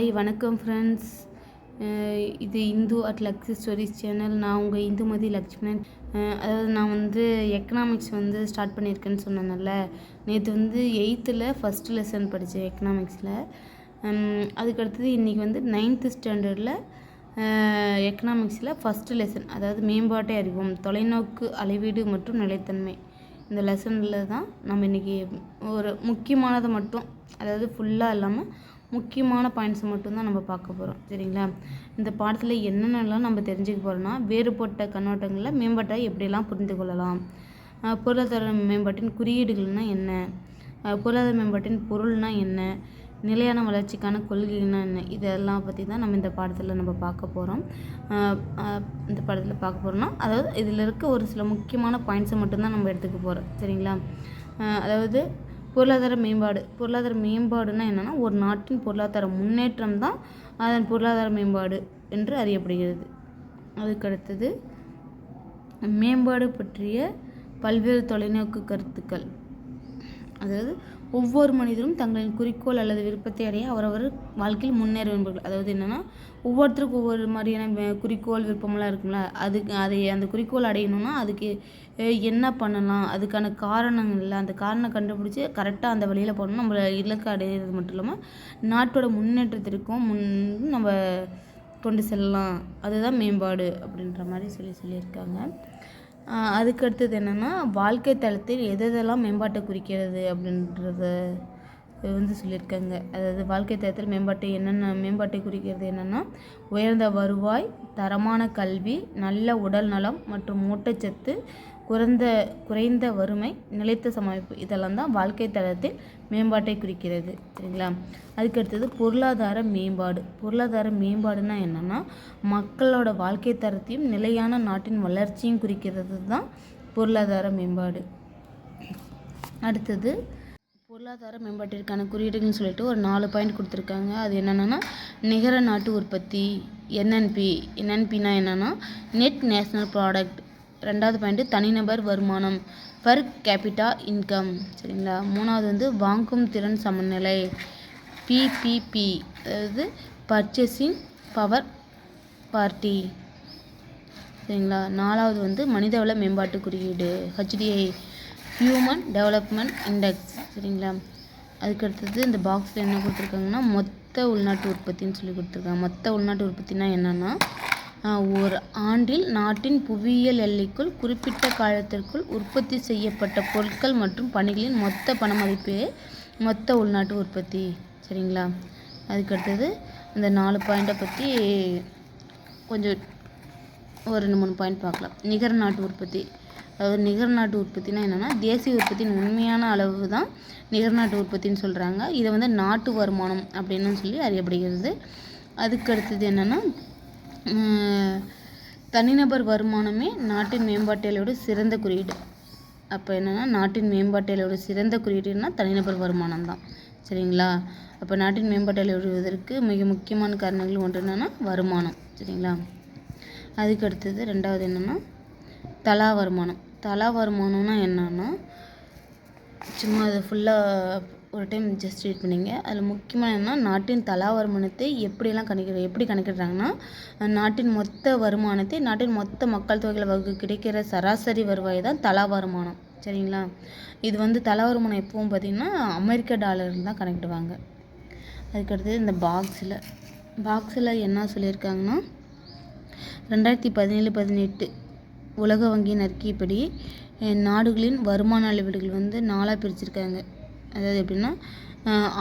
Hi வணக்கம் friends இது Indhu at Luxy stories channel நான் உங்கள் இந்துமதி லக்ஷ்மணன். அதாவது நான் வந்து எக்கனாமிக்ஸ் வந்து ஸ்டார்ட் பண்ணியிருக்கேன்னு சொன்னேன்ல. நேற்று வந்து எயித்தில் ஃபஸ்ட் லெசன் படித்தேன் எக்கனாமிக்ஸில் அதுக்கடுத்தது இன்றைக்கி வந்து நைன்த்து ஸ்டாண்டர்டில் எக்கனாமிக்ஸில் ஃபஸ்ட்டு லெசன் அதாவது மேம்பாட்டை அறிவோம். தொலைநோக்கு அளவீடு மற்றும் நிலைத்தன்மை. இந்த லெசனில் தான் நம்ம இன்றைக்கி ஒரு முக்கியமானதை மட்டும். அதாவது ஃபுல்லாக இல்லாமல் முக்கியமான பாயிண்ட்ஸ் மட்டும்தான் நம்ம பார்க்க போகிறோம் சரிங்களா? இந்த பாடத்தில் என்னென்னலாம் நம்ம தெரிஞ்சுக்க போகிறோம்னா வேறுபட்ட கண்ணோட்டங்களில் மேம்பாட்டை எப்படியெல்லாம் புரிந்து கொள்ளலாம்? பொருளாதார மேம்பாட்டின் குறியீடுகள்னால் என்ன? பொருளாதார மேம்பாட்டின் பொருள்னால் என்ன? நிலையான வளர்ச்சிக்கான கொள்கைன்னா என்ன? இதெல்லாம் பற்றி தான் நம்ம இந்த பாடத்தில் நம்ம பார்க்க போகிறோம் இந்த பாடத்தில் பார்க்க போகிறோம்னா அதாவது இதில் இருக்க ஒரு சில முக்கியமான பாயிண்ட்ஸை மட்டும்தான் நம்ம எடுத்துக்க போகிறோம் சரிங்களா? அதாவது பொருளாதார மேம்பாடு. பொருளாதார மேம்பாடுனா என்னென்னா ஒரு நாட்டின் பொருளாதார முன்னேற்றம் தான் அதன் பொருளாதார மேம்பாடு என்று அறியப்படுகிறது. அதுக்கடுத்தது மேம்பாடு பற்றிய பல்வேறு தொலைநோக்கு கருத்துக்கள். அதாவது ஒவ்வொரு மனிதரும் தங்களின் குறிக்கோள் அல்லது விருப்பத்தை அடைய அவரவர் வாழ்க்கையில் முன்னேற விரும்புகிறார் அதாவது என்னென்னா ஒவ்வொருத்தருக்கும் ஒவ்வொரு மாதிரியான குறிக்கோள் விருப்பமெல்லாம் இருக்கும்ல. அதுக்கு அதை அந்த குறிக்கோள் அடையணும்னா அதுக்கு என்ன பண்ணலாம் அதுக்கான காரணங்கள் இல்லை அந்த காரணம் கண்டுபிடிச்சி கரெக்டாக அந்த வழியில் போகணும் நம்ம இலக்கு அடையிறது மட்டும் இல்லாமல் நாட்டோட முன்னேற்றத்திற்கும் முன் நம்ம கொண்டு செல்லலாம். அதுதான் மேம்பாடு அப்படின்ற மாதிரி சொல்லி சொல்லியிருக்காங்க. அதுக்கு அடுத்தது என்னென்னா வாழ்க்கை தளத்தில் எது எதெல்லாம் மேம்பாட்டை குறிக்கிறது அப்படின்றத வந்து சொல்லியிருக்காங்க. அதாவது வாழ்க்கை தரத்தில் மேம்பாட்டு என்னென்ன மேம்பாட்டை குறிக்கிறது என்னென்னா உயர்ந்த வருவாய் தரமான கல்வி நல்ல உடல் நலம் மற்றும் ஊட்டச்சத்து குறைந்த குறைந்த வறுமை நிலைத்த சமைப்பு இதெல்லாம் தான் வாழ்க்கை தரத்தில் மேம்பாட்டை குறிக்கிறது. சரிங்களா? அதுக்கு அடுத்தது பொருளாதார மேம்பாடு. பொருளாதார மேம்பாடுனா என்னென்னா மக்களோட வாழ்க்கை தரத்தையும் நிலையான நாட்டின் வளர்ச்சியும் குறிக்கிறது தான் பொருளாதார மேம்பாடு. அடுத்தது பொருளாதார மேம்பாட்டிற்கான குறியீடுகள்னு சொல்லிட்டு ஒரு நாலு பாயிண்ட் கொடுத்துருக்காங்க. அது என்னென்னா நிகர நாட்டு உற்பத்தி என்என்பி என்என்பினா என்னென்னா நெட் நேஷ்னல் ப்ராடக்ட் ரெண்டாவது பாயிண்ட்டு தனிநபர் வருமானம். பர் கேபிட்டா இன்கம் சரிங்களா? மூணாவது வந்து வாங்கும் திறன் சமநிலை. பிபிபி அதாவது பர்ச்சேசிங் பவர் பார்ட்டி சரிங்களா? நாலாவது வந்து மனிதவள மேம்பாட்டு குறியீடு ஹெச்டிஐ ஹியூமன் டெவலப்மெண்ட் இண்டெக்ஸ் சரிங்களா? அதுக்கு அடுத்தது இந்த பாக்ஸில் என்ன கொடுத்துருக்காங்கன்னா மொத்த உள்நாட்டு உற்பத்தின்னு சொல்லி கொடுத்துருக்காங்க. மொத்த உள்நாட்டு உற்பத்தினா என்னென்னா ஒரு ஆண்டில் நாட்டின் புவியியல் எல்லைக்குள் குறிப்பிட்ட காலத்திற்குள் உற்பத்தி செய்யப்பட்ட பொருட்கள் மற்றும் பணிகளின் மொத்த பண மதிப்பே மொத்த உள்நாட்டு உற்பத்தி. சரிங்களா? அதுக்கு அடுத்தது இந்த நாலு பாயிண்ட்டை பற்றி கொஞ்சம் ஒரு ரெண்டு மூணு பாயிண்ட் பார்க்கலாம். நிகர நாட்டு உற்பத்தி. அதாவது நிகர நாட்டு உற்பத்தினா என்னென்னா தேசிய உற்பத்தியின் உண்மையான அளவு தான் நிகர நாட்டு உற்பத்தின்னு சொல்கிறாங்க இதை வந்து நாட்டு வருமானம் அப்படின்னு சொல்லி அறியப்படுகிறது. அதுக்கு அடுத்தது என்னென்னா தனிநபர் வருமானமே நாட்டின் மேம்பாட்டியலோட சிறந்த குறியீடு. அப்போ என்னென்னா நாட்டின் மேம்பாட்டியலோட சிறந்த குறியீடுனா தனிநபர் வருமானம் தான் சரிங்களா? அப்போ நாட்டின் மேம்பாட்டியலை எழுதுவதற்கு மிக முக்கியமான காரணங்கள் ஒன்று என்னென்னா வருமானம். சரிங்களா? அதுக்கு அடுத்தது ரெண்டாவது என்னென்னா தலா வருமானம். தலா வருமானம்னா என்னென்னா சும்மா அதை ஃபுல்லாக ஒரு டைம் ஜஸ்ட் ரீட் பண்ணிங்க. அதில் முக்கியமாக என்னன்னா நாட்டின் தலா வருமானத்தை எப்படியெல்லாம் கணக்கிட எப்படி கணக்கிடுறாங்கன்னா நாட்டின் மொத்த வருமானத்தை நாட்டின் மொத்த மக்கள் தொகையில் வகு கிடைக்கிற சராசரி வருவாய் தான் தலா வருமானம் சரிங்களா? இது வந்து தலா வருமானம் எப்பவும் பார்த்திங்கன்னா அமெரிக்க டாலர் தான் கணக்கிடுவாங்க. அதுக்கடுத்தது இந்த பாக்ஸில் பாக்ஸில் என்ன சொல்லியிருக்காங்கன்னா ரெண்டாயிரத்தி பதினேழு பதினெட்டு உலக வங்கியின் அறிக்கைப்படி நாடுகளின் வருமான அளவீடுகள் வந்து நாலாக பிரிச்சிருக்காங்க. அதாவது எப்படின்னா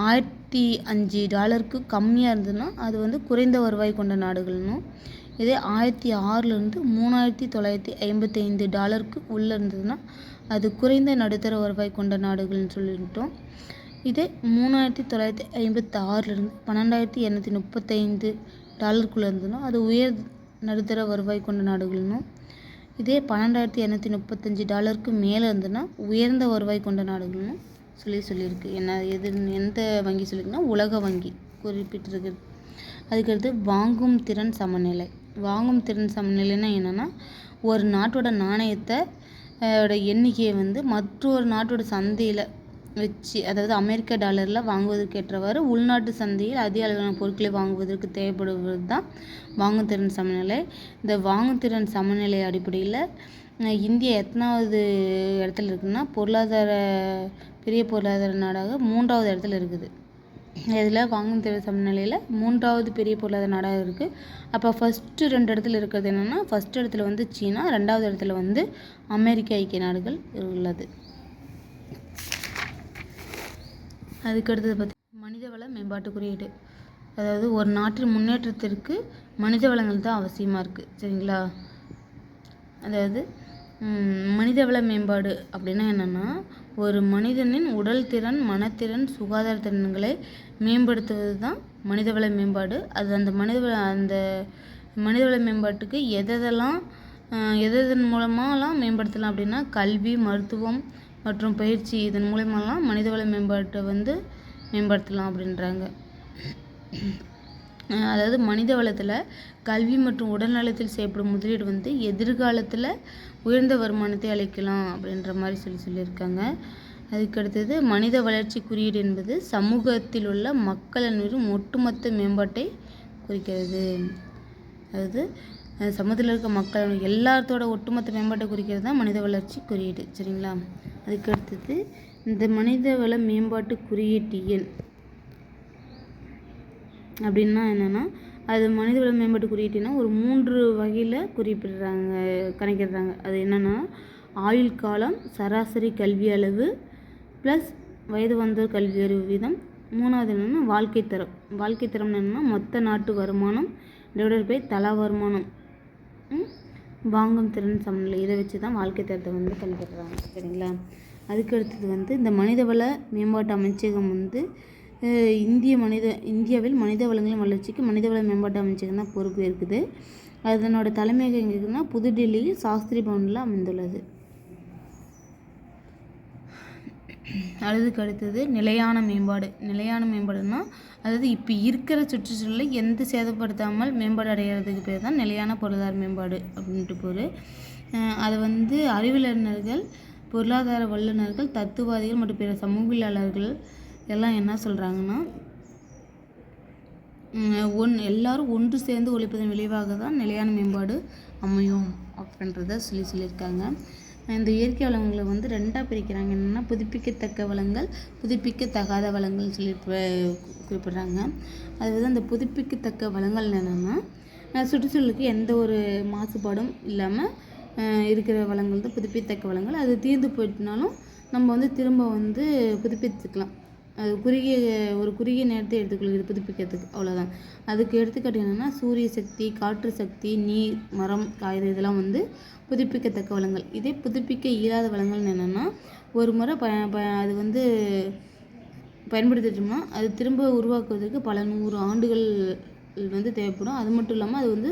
ஆயிரத்தி அஞ்சு டாலருக்கு கம்மியாக இருந்ததுன்னா அது வந்து குறைந்த வருவாய் கொண்ட நாடுகள்னும் இதே ஆயிரத்தி ஆறுலேருந்து மூணாயிரத்தி தொள்ளாயிரத்தி ஐம்பத்தைந்து டாலருக்கு உள்ளே இருந்ததுன்னா அது குறைந்த நடுத்தர வருவாய் கொண்ட நாடுகள்னு சொல்லிட்டோம். இதே மூணாயிரத்தி தொள்ளாயிரத்தி ஐம்பத்தி ஆறுலேருந்து பன்னெண்டாயிரத்தி இரநூத்தி முப்பத்தைந்து டாலருக்குள்ளே இருந்ததுன்னா அது உயர் நடுத்தர வருவாய் கொண்ட நாடுகள்னும் இதே பன்னெண்டாயிரத்தி இரநூத்தி முப்பத்தஞ்சு டாலருக்கு மேலே இருந்ததுன்னா உயர்ந்த வருவாய் கொண்ட நாடுகள்னு சொல்லி சொல்லியிருக்கு. என்ன எது எந்த வங்கி சொல்லியிருக்குன்னா உலக வங்கி குறிப்பிட்டிருக்கு அதுக்கடுத்து வாங்கும் திறன் சமநிலை. வாங்கும் திறன் சமநிலைன்னா என்னென்னா ஒரு நாட்டோட நாணயத்தை எண்ணிக்கையை வந்து மற்றொரு நாட்டோட சந்தையில் வச்சு அதாவது அமெரிக்க டாலரில் வாங்குவதற்கு ஏற்றவாறு உள்நாட்டு சந்தையில் அதிக அளவிலான பொருட்களை வாங்குவதற்கு தேவைப்படுவது தான் வாங்குத்திறன் சமநிலை. இந்த வாங்குத்திறன் சமநிலை அடிப்படையில் இந்தியா எத்தனாவது இடத்துல இருக்குன்னா பொருளாதார பெரிய பொருளாதார நாடாக மூன்றாவது இடத்துல இருக்குது. இதில் வாங்கும் திறன் சமநிலையில் மூன்றாவது பெரிய பொருளாதார நாடாக இருக்குது அப்போ ஃபஸ்ட்டு ரெண்டு இடத்துல இருக்கிறது என்னென்னா ஃபஸ்ட் இடத்துல வந்து சீனா ரெண்டாவது இடத்துல வந்து அமெரிக்க ஐக்கிய நாடுகள் உள்ளது. அதுக்கடுத்தது பார்த்தி மனிதவள மேம்பாட்டு குறியீடு அதாவது ஒரு நாட்டின் முன்னேற்றத்திற்கு மனித வளங்கள் தான் அவசியமாக இருக்குது சரிங்களா? அதாவது மனித மனிதவள மேம்பாடு அப்படின்னா என்னென்னா ஒரு மனிதனின் உடல் திறன் மனத்திறன் சுகாதார திறன்களை மேம்படுத்துவது தான் மனிதவள மேம்பாடு. அது அந்த மனிதவள அந்த மனிதவள மேம்பாட்டுக்கு எதெல்லாம் எதன் எதெதன் மூலமாலாம் மேம்படுத்தலாம் அப்படின்னா கல்வி மருத்துவம் மற்றும் பயிற்சி இதன் மூலயமாலாம் மனிதவள மேம்பாட்டை வந்து மேம்படுத்தலாம் அப்படின்றாங்க. அதாவது மனித வளத்தில் கல்வி மற்றும் உடல்நலத்தில் செய்யப்படும் முதலீடு வந்து எதிர்காலத்தில் உயர்ந்த வருமானத்தை அளிக்கலாம் அப்படின்ற மாதிரி சொல்லி சொல்லியிருக்காங்க. அதுக்கு அடுத்தது மனித வளர்ச்சி குறியீடு என்பது சமூகத்தில் உள்ள மக்களின் ஒட்டுமொத்த மேம்பாட்டை குறிக்கிறது. அதாவது சமூகத்தில் இருக்க மக்கள் எல்லாத்தோட ஒட்டுமொத்த மேம்பாட்டை குறிக்கிறது தான் மனித வளர்ச்சி குறியீடு. சரிங்களா? அதுக்கு அடுத்தது இந்த மனித வள மேம்பாட்டு குறியீட்டு எண் அப்படின்னா என்னென்னா அது மனிதவள மேம்பாட்டு குறியீட்டுனா ஒரு மூன்று வகையில் குறிப்பிடுறாங்க கணக்கிடுறாங்க. அது என்னென்னா ஆயுள் காலம் சராசரி கல்வி அளவு ப்ளஸ் வயது வந்தோர் கல்வி அறிவு வீதம். மூணாவது என்னென்னா வாழ்க்கை தரம். வாழ்க்கை தரம் என்னென்னா மொத்த நாட்டு வருமானம் டிவைடட் பை தலா வருமானம். ம், வாங்கும் திறன் சமநிலை இதை வச்சு தான் வாழ்க்கை தரத்தை வந்து கணக்கிடுறாங்க சரிங்களா? அதுக்கு அடுத்தது வந்து இந்த மனிதவள மேம்பாட்டு அமைச்சகம் வந்து இந்திய மனித இந்தியாவில் மனித வளங்களின் வளர்ச்சிக்கு மனிதவள மேம்பாட்டு அமைச்சகம் தான் பொறுப்பு இருக்குது. அதனோட தலைமையகம் எங்கே இருக்குன்னா புதுடெல்லியில் சாஸ்திரி பவனில் அமைந்துள்ளது. அதுக்கு அடுத்தது நிலையான மேம்பாடு. நிலையான மேம்பாடுனா அதாவது இப்போ இருக்கிற சுற்றுச்சூழலை எந்த சேதப்படுத்தாமல் மேம்பாடு அடைகிறதுக்கு பேர் தான் நிலையான பொருளாதார மேம்பாடு அப்படின்ட்டு பேர். அதை வந்து அறிவியலர்கள் பொருளாதார வல்லுநர்கள் தத்துவாதிகள் மற்றும் பிற சமூகவியலாளர்கள் எல்லாம் என்ன சொல்கிறாங்கன்னா ஒன் எல்லாரும் ஒன்று சேர்ந்து ஒழிப்பதன் விளைவாக தான் நிலையான மேம்பாடு அமையும் அப்படின்றத சொல்லி சொல்லியிருக்காங்க. இந்த இயற்கை வளங்களை வந்து ரெண்டாக பிரிக்கிறாங்க. என்னென்னா புதுப்பிக்கத்தக்க வளங்கள் புதுப்பிக்கத்தகாத வளங்கள் சொல்லி குறிப்பிட்றாங்க. அது வந்து அந்த புதுப்பிக்கத்தக்க வளங்கள் என்னென்னா சுற்றுச்சூழலுக்கு எந்த ஒரு மாசுபாடும் இல்லாமல் இருக்கிற வளங்கள் தான் புதுப்பித்தக்க வளங்கள். அது தீர்ந்து போயிட்டுனாலும் நம்ம வந்து திரும்ப வந்து புதுப்பித்துக்கலாம். அது குறுகிய ஒரு குறுகிய நேரத்தை எடுத்துக்கொள்கிறது புதுப்பிக்கிறதுக்கு அவ்வளோதான் அதுக்கு எடுத்துக்காட்டு என்னென்னா சூரிய சக்தி காற்று சக்தி நீர் மரம் காகிதம் இதெல்லாம் வந்து புதுப்பிக்கத்தக்க வளங்கள். இதே புதுப்பிக்க இயலாத வளங்கள்னு என்னென்னா ஒரு முறை ப ப அது வந்து பயன்படுத்திட்டோம்னா அது திரும்ப உருவாக்குவதற்கு பல நூறு ஆண்டுகள் வந்து தேவைப்படும். அது மட்டும் இல்லாமல் அது வந்து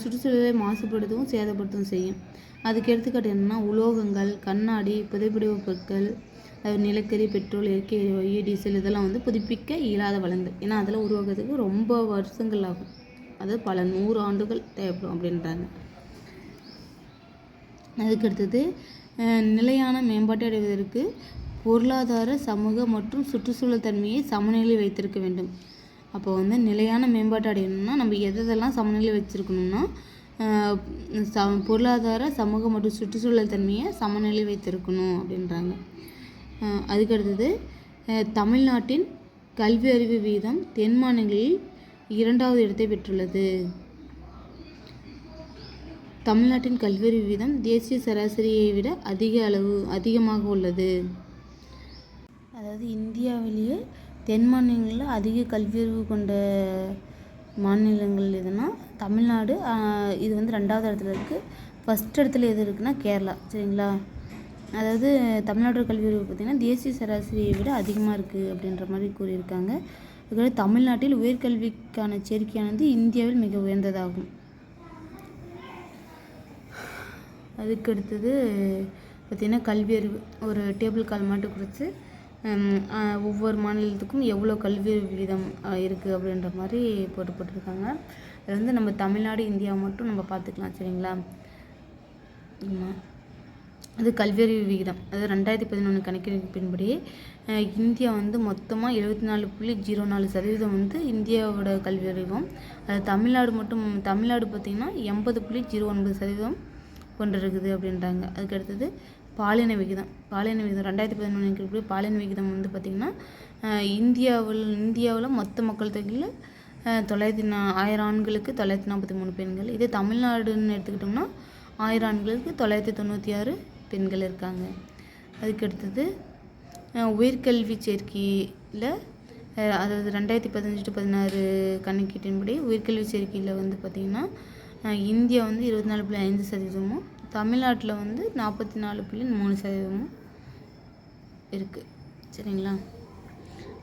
சுற்றுச்சூழலை மாசுபடுத்தவும் சேதப்படுத்தவும் செய்யும். அதுக்கு எடுத்துக்காட்டு என்னென்னா உலோகங்கள் கண்ணாடி புதைப்பிடிவு பொருட்கள் நிலக்கரி பெட்ரோல் இயற்கை எரிவாயு டீசல் இதெல்லாம் வந்து புதுப்பிக்க இயலாத வளங்கள். ஏன்னா அதெல்லாம் உருவாக்குறதுக்கு ரொம்ப வருஷங்கள் ஆகும். அது பல நூறு ஆண்டுகள் தேவைப்படும் அப்படின்றாங்க. அதுக்கு அடுத்தது நிலையான மேம்பாட்டை அடைவதற்கு பொருளாதார சமூக மற்றும் சுற்றுச்சூழல் தன்மையை சமநிலை வைத்திருக்க வேண்டும். அப்போ வந்து நிலையான மேம்பாட்டு அடையணும்னா நம்ம எதெல்லாம் சமநிலை வச்சுருக்கணும்னா ச பொருளாதார சமூக மற்றும் சுற்றுச்சூழல் தன்மையை சமநிலை வைத்திருக்கணும் அப்படின்றாங்க. அதுக்கு அடுத்தது தமிழ்நாட்டின் கல்வி அறிவு வீதம் தென் மாநிலங்களில் இரண்டாவது இடத்தை பெற்றுள்ளது. தமிழ்நாட்டின் கல்வியறிவு வீதம் தேசிய சராசரியை விட அதிக அளவு அதிகமாக உள்ளது. அதாவது இந்தியாவிலேயே தென் மாநிலங்களில் அதிக கல்வியறிவு கொண்ட மாநிலங்கள் எதுனா தமிழ்நாடு இது வந்து ரெண்டாவது இடத்துல இருக்குது ஃபஸ்ட் இடத்துல எது இருக்குன்னா கேரளா சரிங்களா? அதாவது தமிழ்நாட்டோட கல்வியறிவு பார்த்திங்கன்னா தேசிய சராசரியை விட அதிகமாக இருக்குது அப்படின்ற மாதிரி கூறியிருக்காங்க. அதுக்காக தமிழ்நாட்டில் உயர்கல்விக்கான சேர்க்கையானது இந்தியாவில் மிக உயர்ந்ததாகும். அதுக்கு அடுத்தது பார்த்திங்கன்னா கல்வி அறிவு. ஒரு டேபிள் கால் மட்டும் கொடுத்து ஒவ்வொரு மாநிலத்துக்கும் எவ்வளோ கல்வி விகிதம் இருக்குது அப்படின்ற மாதிரி போட்டு போட்டிருக்காங்க. அது வந்து நம்ம தமிழ்நாடு இந்தியா மட்டும் நம்ம பார்த்துக்கலாம் சரிங்களா? ஆமாம் அது கல்வியறிவு விகிதம். அது ரெண்டாயிரத்தி பதினொன்று கணக்கெடுப்பின்படி அஹ், இந்தியா வந்து மொத்தமாக எழுபத்தி நாலு புள்ளி ஜீரோ நாலு சதவீதம் வந்து இந்தியாவோட கல்வியறிவும். அது தமிழ்நாடு மட்டும் தமிழ்நாடு பார்த்திங்கன்னா எண்பது புள்ளி ஜீரோ ஒன்பது சதவீதம் கொண்டிருக்குது அப்படின்றாங்க. அதுக்கு அடுத்தது பாலின விகிதம். பாலின விகிதம் ரெண்டாயிரத்தி பதினொன்று கணக்கெடுப்படி பாலின விகிதம் வந்து பார்த்திங்கன்னா இந்தியாவில் இந்தியாவில் மொத்த மக்கள் தொகையில் தொள்ளாயிரத்தி நா ஆயிரம் ஆண்களுக்கு தொள்ளாயிரத்தி நாற்பத்தி மூணு பெண்கள். இதே தமிழ்நாடுன்னு எடுத்துக்கிட்டோம்னா ஆயிரம் ஆண்களுக்கு தொள்ளாயிரத்தி தொண்ணூற்றி ஆறு பெண்கள் இருக்காங்க. அதுக்கு அடுத்தது உயர்கல்வி சேர்க்கையில் அதாவது ரெண்டாயிரத்தி பதினஞ்சு டு பதினாறு கணக்கீட்டின்படி உயர்கல்வி சேர்க்கையில் வந்து பார்த்திங்கன்னா இந்தியா வந்து இருபத்தி நாலு புள்ளி ஐந்து சதவீதமும் தமிழ்நாட்டில் வந்து நாற்பத்தி நாலு புள்ளி மூணு சதவீதமும் இருக்குது சரிங்களா?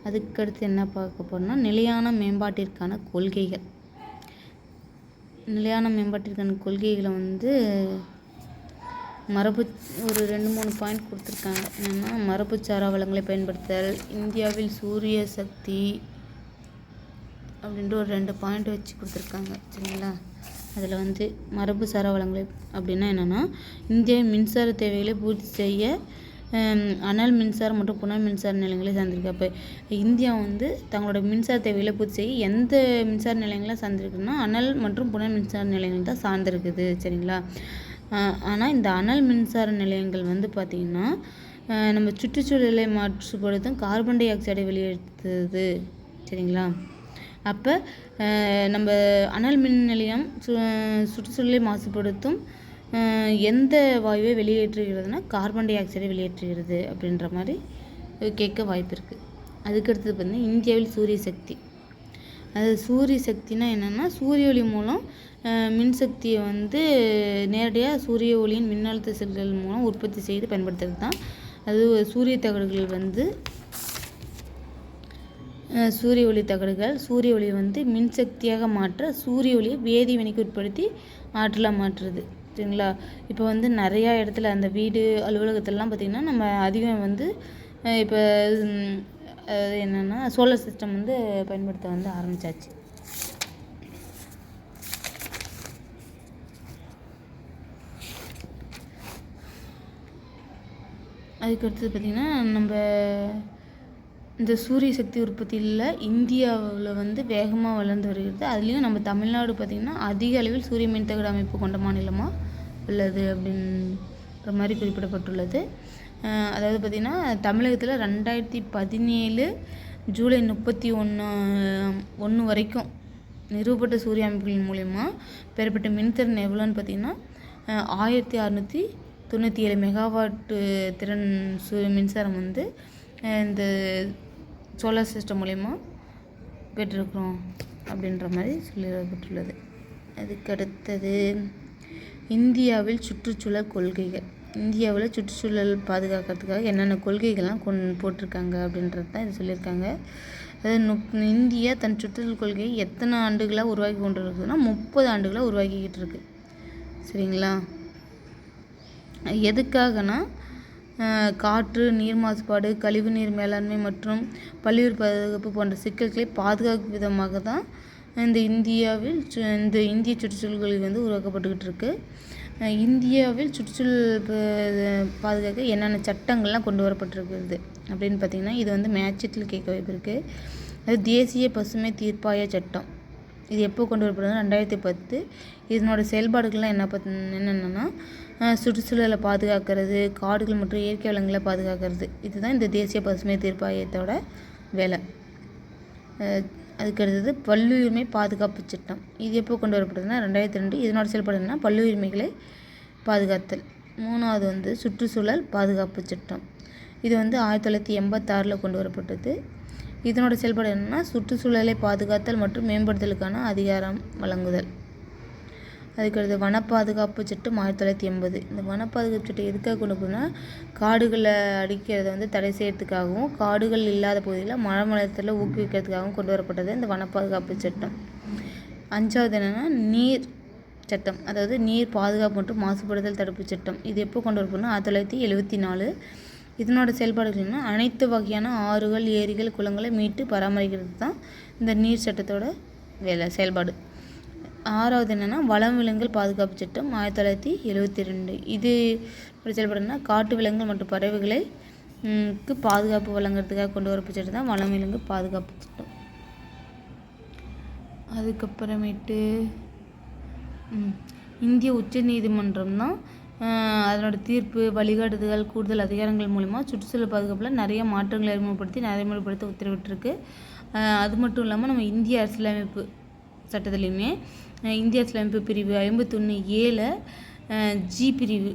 அதுக்கடுத்து என்ன பார்க்க போறோம்னா நிலையான மேம்பாட்டிற்கான கொள்கைகள். நிலையான மேம்பாட்டிற்கான கொள்கைகளை வந்து மரபு ஒரு ரெண்டு மூணு பாயிண்ட் கொடுத்துருக்காங்க. என்னென்னா மரபுச்சாரா வளங்களை பயன்படுத்துதல் இந்தியாவில் சூரிய சக்தி அப்படின்ட்டு ஒரு ரெண்டு பாயிண்ட் வச்சு கொடுத்துருக்காங்க. சரிங்களா? அதில் வந்து மரபு சாரா வளங்களை அப்படின்னா என்னென்னா இந்தியாவின் மின்சார தேவைகளை பூர்த்தி செய்ய அனல் மின்சாரம் மற்றும் புன மின்சார நிலையங்களை சார்ந்திருக்கு. அப்போ இந்தியா வந்து தங்களோட மின்சார தேவைகளை பூர்த்தி செய்ய எந்த மின்சார நிலையங்களை சார்ந்திருக்குன்னா அனல் மற்றும் புன மின்சார நிலையங்கள் தான் சார்ந்திருக்குது. சரிங்களா? ஆனால் இந்த அனல் மின்சார நிலையங்கள் வந்து பார்த்திங்கன்னா நம்ம சுற்றுச்சூழலை மாசுபடுத்தும் கார்பன் டை ஆக்சைடை வெளியேற்றுது. சரிங்களா? அப்போ நம்ம அனல் மின் நிலையம் சு சுற்றுச்சூழலை மாசுபடுத்தும் எந்த வாயுவை வெளியேற்றுகிறதுனா கார்பன் டை ஆக்சைடை வெளியேற்றுகிறது அப்படின்ற மாதிரி கேட்க வாய்ப்பு இருக்குது அதுக்கடுத்தது பார்த்தீங்கன்னா இந்தியாவில் சூரிய சக்தி. அது சூரிய சக்தினா என்னென்னா சூரிய ஒளி மூலம் மின்சக்தியை வந்து நேரடியாக சூரிய ஒளியின் மின்னழுத்த செல்கள் மூலம் உற்பத்தி செய்து பயன்படுத்துறது தான். அது சூரிய தகடுகள் வந்து சூரிய ஒளி தகடுகள். சூரிய ஒளியை வந்து மின்சக்தியாக மாற்ற சூரிய ஒளியை வேதி வினைக்கு உட்படுத்தி ஆற்றலாக மாற்றுறது. சரிங்களா? இப்போ வந்து நிறையா இடத்துல அந்த வீடு அலுவலகத்திலலாம் பார்த்திங்கன்னா நம்ம அதிகம் வந்து இப்போ அது என்னென்னா சோலார் சிஸ்டம் வந்து பயன்படுத்த வந்து ஆரம்பிச்சாச்சு. அதுக்கு அடுத்தது பார்த்திங்கன்னா நம்ம இந்த சூரிய சக்தி உற்பத்தியில் இந்தியாவில் வந்து வேகமாக வளர்ந்து வருகிறது. அதுலேயும் நம்ம தமிழ்நாடு பார்த்திங்கன்னா அதிக அளவில் சூரிய மின்தகடு அமைப்பு கொண்ட மாநிலமாக உள்ளது அப்படின்ற மாதிரி குறிப்பிடப்பட்டுள்ளது. அதாவது பார்த்திங்கன்னா தமிழகத்தில் ரெண்டாயிரத்தி பதினேழு ஜூலை முப்பத்தி ஒன்று ஒன்று வரைக்கும் நிறுவப்பட்ட சூரிய அமைப்புகளின் மூலயமா பெறப்பட்ட மின்திறன் எவ்வளோன்னு பார்த்திங்கன்னா ஆயிரத்தி அறநூற்றி தொண்ணூற்றி ஏழு மெகாவாட்டு திறன் சு மின்சாரம் வந்து இந்த சோலார் சிஸ்டம் மூலிமா பெற்றிருக்கிறோம் அப்படின்ற மாதிரி சொல்லப்பட்டுள்ளது. அதுக்கு அடுத்தது இந்தியாவில் சுற்றுச்சூழல் கொள்கைகள். இந்தியாவில் சுற்றுச்சூழல் பாதுகாக்கிறதுக்காக என்னென்ன கொள்கைகள்லாம் கொண் போட்டிருக்காங்க அப்படின்றது தான் இது சொல்லியிருக்காங்க. அதாவது நுப் இந்தியா தன் சுற்றுச்சூழல் கொள்கையை எத்தனை ஆண்டுகளாக உருவாக்கி கொண்டு இருக்குதுன்னா முப்பது ஆண்டுகளாக உருவாக்கிக்கிட்டு இருக்குது சரிங்களா? எதுக்காகனா காற்று நீர் மாசுபாடு கழிவுநீர் மேலாண்மை மற்றும் பல்லுயிர் பாதுகாப்பு போன்ற சிக்கல்களை பாதுகாக்கும் விதமாக தான் இந்த இந்தியாவில் சு- இந்த இந்திய சுற்றுச்சூழல் கொள்கை வந்து உருவாக்கப்பட்டுக்கிட்டு இருக்குது இந்தியாவில் சுற்றுச்சூழல் பாதுகாக்க என்னென்ன சட்டங்கள்லாம் கொண்டு வரப்பட்டிருக்கிறது அப்படின்னு பார்த்தீங்கன்னா இது வந்து மேட்சத்தில் கேட்க வாய்ப்பு இருக்குது அது தேசிய பசுமை தீர்ப்பாய சட்டம். இது எப்போ கொண்டு வரப்படுது ரெண்டாயிரத்தி பத்து. இதனோட செயல்பாடுகள்லாம் என்ன பத் என்னென்னா சுற்றுச்சூழலை பாதுகாக்கிறது காடுகள் மற்றும் இயற்கை வளங்களை பாதுகாக்கிறது. இதுதான் இந்த தேசிய பசுமை தீர்ப்பாயத்தோட வேலை. அதுக்கடுத்தது அதுக்கு அடுத்தது பல்லுரிமை பாதுகாப்பு சட்டம். இது எப்போ கொண்டு வரப்படுதுன்னா ரெண்டாயிரத்தி ரெண்டு இதனோட செயல்பாடு என்ன பல்லுரிமைகளை பாதுகாத்தல். மூணாவது வந்து சுற்றுச்சூழல் பாதுகாப்பு சட்டம். இது வந்து ஆயிரத்தி தொள்ளாயிரத்தி எண்பத்தாறில் கொண்டு வரப்பட்டது. இதனோட செயல்பாடு என்னென்னா சுற்றுச்சூழலை பாதுகாத்தல் மற்றும் மேம்படுத்தலுக்கான அதிகாரம் வழங்குதல். அதுக்கடுத்து வன பாதுகாப்பு சட்டம் ஆயிரத்தி தொள்ளாயிரத்தி எண்பது. இந்த வன பாதுகாப்பு சட்டம் எதுக்காக கொண்டு போனா காடுகளை அடிக்கிறத வந்து தடை செய்யறதுக்காகவும் காடுகள் இல்லாத பகுதியில் மரம் வளர்த்தல ஊக்குவிக்கிறதுக்காகவும் கொண்டு வரப்பட்டது இந்த வன பாதுகாப்பு சட்டம். அஞ்சாவது என்னென்னா நீர் சட்டம். அதாவது நீர் பாதுகாப்பு மற்றும் மாசுபடுதல் தடுப்பு சட்டம். இது எப்போ கொண்டு வரப்போனா ஆயிரத்தி தொள்ளாயிரத்தி எழுபத்தி நாலு. இதனோட செயல்பாடுகள்னா அனைத்து வகையான ஆறுகள் ஏரிகள் குளங்களை மீட்டு பராமரிக்கிறது தான் இந்த நீர் சட்டத்தோட வேலை செயல்பாடு. ஆறாவது என்னென்னா வளம் விலங்குகள் பாதுகாப்பு சட்டம் ஆயிரத்தி தொள்ளாயிரத்தி எழுவத்தி ரெண்டு இது எப்படி செயல்படுதுன்னா காட்டு விலங்குகள் மற்றும் பறவைகளை க்கு பாதுகாப்பு வழங்குறதுக்காக கொண்டு வரப்பு சட்டம் தான் வளம் விலங்கு பாதுகாப்பு சட்டம். அதுக்கப்புறமேட்டு இந்திய உச்ச நீதிமன்றம் தான் அதனோட தீர்ப்பு வழிகாட்டுதல்கள் கூடுதல் அதிகாரங்கள் மூலிமா சுற்றுச்சூழல் பாதுகாப்பில் நிறைய மாற்றங்களை அறிமுகப்படுத்தி நடைமுறைப்படுத்த உத்தரவிட்டிருக்கு. அது மட்டும் இல்லாமல் நம்ம இந்திய அரசியலமைப்பு சட்டத்துலேயுமே இந்திய அரசியலமைப்பு பிரிவு ஐம்பத்தொன்று ஏழை ஜி பிரிவு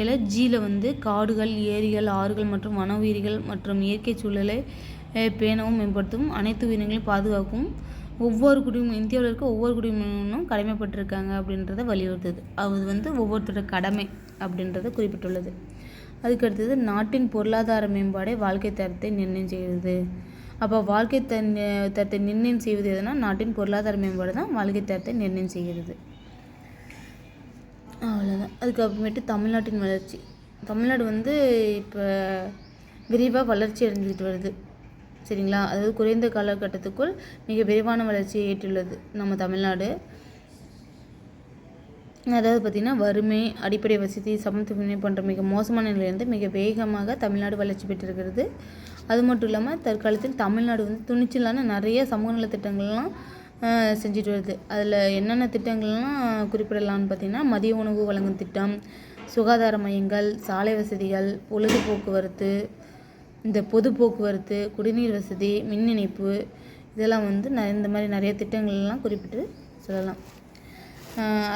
ஏழை ஜியில் வந்து காடுகள் ஏரிகள் ஆறுகள் மற்றும் வன உயிரிகள் மற்றும் இயற்கை சூழலை பேணவும் மேம்படுத்தவும் அனைத்து உயிரினங்களையும் பாதுகாக்கும் ஒவ்வொரு குடியும் இந்தியாவில் இருக்க ஒவ்வொரு குடிமகனும் கடமைப்பட்டிருக்காங்க அப்படின்றத வலியுறுத்துது. அது வந்து ஒவ்வொருத்தரோட கடமை அப்படின்றத குறிப்பிட்டுள்ளது. அதுக்கு அடுத்தது நாட்டின் பொருளாதார மேம்பாடே வாழ்க்கை தரத்தை நிர்ணயம் செய்கிறது. அப்போ வாழ்க்கை தன் தரத்தை நிர்ணயம் செய்வது எதுனா நாட்டின் பொருளாதார மேம்பாடு தான் வாழ்க்கை தரத்தை நிர்ணயம் செய்கிறது. அவ்வளோதான் அதுக்கப்புறமேட்டு தமிழ்நாட்டின் வளர்ச்சி. தமிழ்நாடு வந்து இப்போ விரிவாக வளர்ச்சி அடைஞ்சிக்கிட்டு வருது. சரிங்களா? அதாவது குறைந்த காலகட்டத்துக்குள் மிக விரைவான வளர்ச்சியை ஏற்றுள்ளது நம்ம தமிழ்நாடு. அதாவது பார்த்திங்கன்னா வறுமை அடிப்படை வசதி சமத்துவமின்மை போன்ற மிக மோசமான நிலையிலிருந்து மிக வேகமாக தமிழ்நாடு வளர்ச்சி பெற்றிருக்கிறது. அது மட்டும் இல்லாமல் தற்காலத்தில் தமிழ்நாடு வந்து துணிச்சலான நிறைய சமூக நலத்திட்டங்கள்லாம் செஞ்சுட்டு வருது. அதில் என்னென்ன திட்டங்கள்லாம் குறிப்பிடலாம்னு பார்த்திங்கன்னா மதிய உணவு வழங்கும் திட்டம் சுகாதார மையங்கள் சாலை வசதிகள் பொழுது போக்குவரத்து இந்த பொது போக்குவரத்து குடிநீர் வசதி மின் இணைப்பு இதெல்லாம் வந்து ந இந்த மாதிரி நிறைய திட்டங்கள்லாம் குறிப்பிட்டு சொல்லலாம்.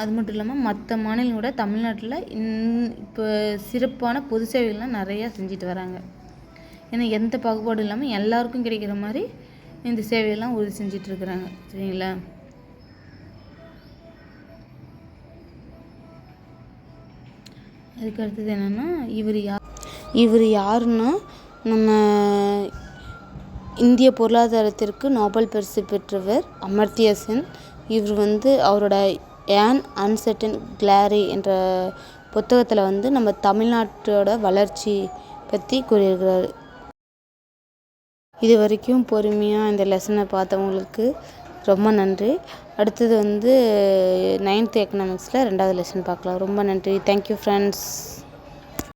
அது மட்டும் இல்லாமல் மற்ற மாநிலங்களோட தமிழ்நாட்டில் இன் இப்போ சிறப்பான பொது சேவைகள்லாம் நிறையா செஞ்சுட்டு வராங்க. ஏன்னா எந்த பாகுபாடும் இல்லாமல் எல்லாருக்கும் கிடைக்கிற மாதிரி இந்த சேவையெல்லாம் உறுதி செஞ்சிட்ருக்குறாங்க. சரிங்களா? அதுக்கு அடுத்தது என்னென்னா இவர் யார் இவர் யாருன்னா நம்ம இந்திய பொருளாதாரத்திற்கு நோபல் பரிசு பெற்றவர் அமர்த்திய சென். இவர் வந்து அவரோட ஏன் அன்சர்டன் கிளாரி என்ற புத்தகத்தில் வந்து நம்ம தமிழ்நாட்டோட வளர்ச்சி பற்றி கூறியிருக்கிறார். இது வரைக்கும் பொறுமையாக இந்த லெசனை பார்த்தவங்களுக்கு ரொம்ப நன்றி. அடுத்தது வந்து நைன்த் எக்கனாமிக்ஸில் ரெண்டாவது லெசன் பார்க்கலாம். ரொம்ப நன்றி. Thank you friends